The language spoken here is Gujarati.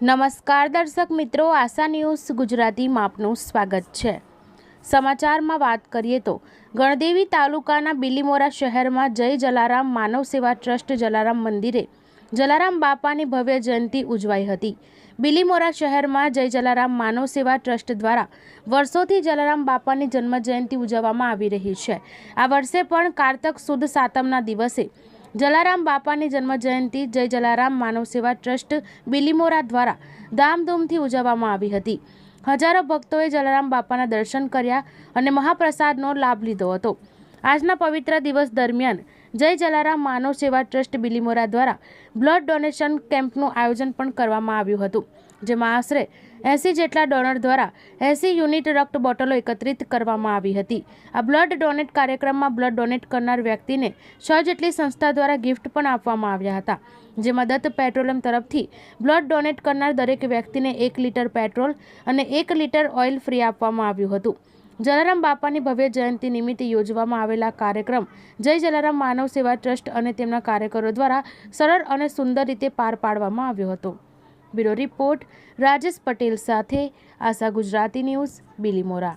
નમસ્કાર દર્શક મિત્રો, આશા ન્યૂઝ ગુજરાતીમાં આપનું સ્વાગત છે. સમાચારમાં વાત કરીએ તો, ગણદેવી તાલુકાના બિલીમોરા શહેરમાં જય જલારામ માનવ સેવા ટ્રસ્ટ જલારામ મંદિરે જલારામ બાપાની ભવ્ય જયંતિ ઉજવાઈ હતી. બિલીમોરા શહેરમાં જય જલારામ માનવ સેવા ટ્રસ્ટ દ્વારા વર્ષોથી જલારામ બાપાની જન્મ જયંતિ ઉજવવામાં આવી રહી છે. આ વર્ષે પણ કારતક સુદ સાતમના દિવસે જલારામ બાપાની જન્મજયંતિ જય જલારામ માનવ સેવા ટ્રસ્ટ બિલીમોરા દ્વારા ધામધૂમથી ઉજવવામાં આવી હતી. હજારો ભક્તોએ જલારામ બાપાના દર્શન કર્યા અને મહાપ્રસાદનો લાભ લીધો હતો. આજના પવિત્ર દિવસ દરમિયાન જય જલારામ માનવ સેવા ટ્રસ્ટ બિલીમોરા દ્વારા બ્લડ ડોનેશન કેમ્પનું આયોજન પણ કરવામાં આવ્યું હતું, જેમાં આશરે એંસી જેટલા ડોનર દ્વારા એંસી યુનિટ રક્ત બોટલો એકત્રિત કરવામાં આવી હતી. આ બ્લડ ડોનેટ કાર્યક્રમમાં બ્લડ ડોનેટ કરનાર વ્યક્તિને છ જેટલી સંસ્થા દ્વારા ગિફ્ટ પણ આપવામાં આવ્યા હતા, જેમાં દત્ત પેટ્રોલિયમ તરફથી બ્લડ ડોનેટ કરનાર દરેક વ્યક્તિને એક લીટર પેટ્રોલ અને એક લીટર ઓઇલ ફ્રી આપવામાં આવ્યું હતું. જલારામ બાપાની ભવ્ય જયંતિ નિમિત્તે યોજવામાં આવેલા કાર્યક્રમ જય જલારામ માનવ સેવા ટ્રસ્ટ અને તેમના કાર્યકરો દ્વારા સરળ અને સુંદર રીતે પાર પાડવામાં આવ્યો હતો. બ્યુરો રિપોર્ટ રાજેશ પટેલ સાથે આશા ગુજરાતી ન્યૂઝ, બિલીમોરા.